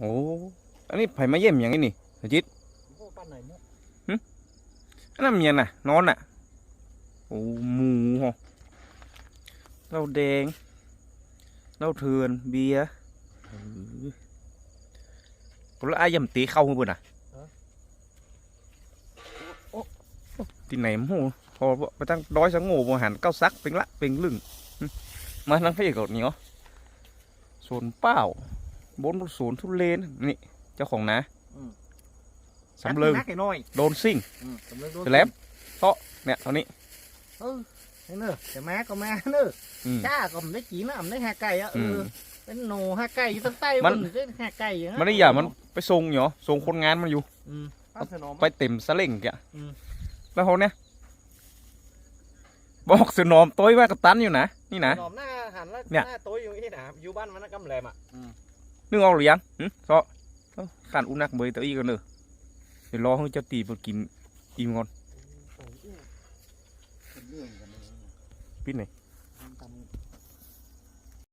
โอ้อันนี้ไผมาเยี่ยมอย่างนี้นี่จิตพวกปั้นมันนั้นเมียน่ะ นอนน่ะ โอ้หมูเหรอเหล้าแดงเหล้าเถื่อนเบียร์แล้วอายำตีเข้าหุ่นน่ะโอ้ที่ไหนมั้งพอไปตั้งร้อยสังโง่บหันเก้าซักเป็นละเป็นลึงมาทั้งพี่กดเหนียวสวนเป้า บนสวนทุเรนนี่ เจ้าของนะสำเริงนักไอ้น้อยโดนซิ่งอืมสำเริงโดนเสร็จแล้วเนี่ยเท่านี้เออไอ้เนอะแต่แม่ก็แม่เนอะอืมจ้าก็ไม่ได้จีนะไม่ได้หาไก่อะเออือมเป็นโหนหาไก่อยู่ตั้งใต้มันบเป็นหาไก่อย่างมันได้อย่ามันไปส่งเหรอส่งคนงานมันอยู่อืมเอาสนอมไปเต็มสะเล่งแกอืมแล้วเขาเนี่ยบอกสนอมต้อยว่ากระตันอยู่นะนี่นะสนอมหน้าหันแล้วเนี่ยหน้าโตัวอยู่นี่นะอยู่บ้านมันนะกำแหลมอะ นึกออกหรือยังหึเพราะขันอุนักเบยตัวอีกันเนอะเดี๋ย